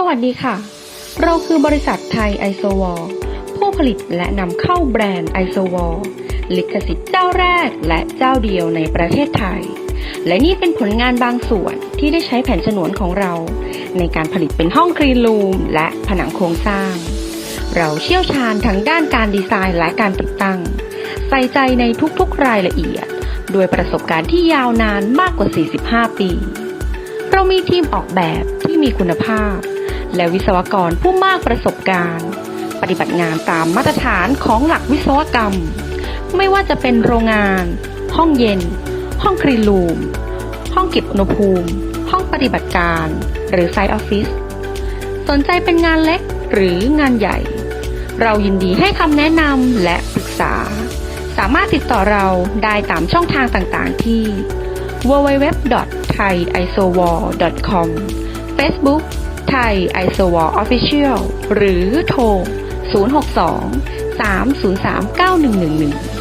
สวัสดีค่ะ เราคือบริษัทไทยไอโซวอลผู้ผลิตและนำเข้าแบรนด์ไอโซวอลลิขสิทธิ์เจ้าแรกและเจ้าเดียวในประเทศไทย และนี่เป็นผลงานบางส่วนที่ได้ใช้แผ่นฉนวนของเรา ในการผลิตเป็นห้องคลีนรูมและผนังโครงสร้าง เราเชี่ยวชาญทั้งด้านการดีไซน์และการติดตั้ง ใส่ใจในทุกๆรายละเอียด ด้วยประสบการณ์ที่ยาวนานมากกว่า 45 ปี เรามีทีมออกแบบที่มีคุณภาพ และวิศวกรผู้มากประสบการณ์ ปฏิบัติงานตามมาตรฐานของหลักวิศวกรรม ไม่ว่าจะเป็นโรงงาน ห้องเย็น ห้องคลีนรูม ห้องเก็บอุณหภูมิ ห้องปฏิบัติการ หรือไซต์ออฟฟิศสนใจเป็นงานเล็กหรืองานใหญ่ เรายินดีให้คำแนะนำและปรึกษา สามารถติดต่อเราได้ตามช่องทางต่างๆ ที่ www.thaiisowar.com Facebook Thai Isowar Official หรือโทร 062 303 9111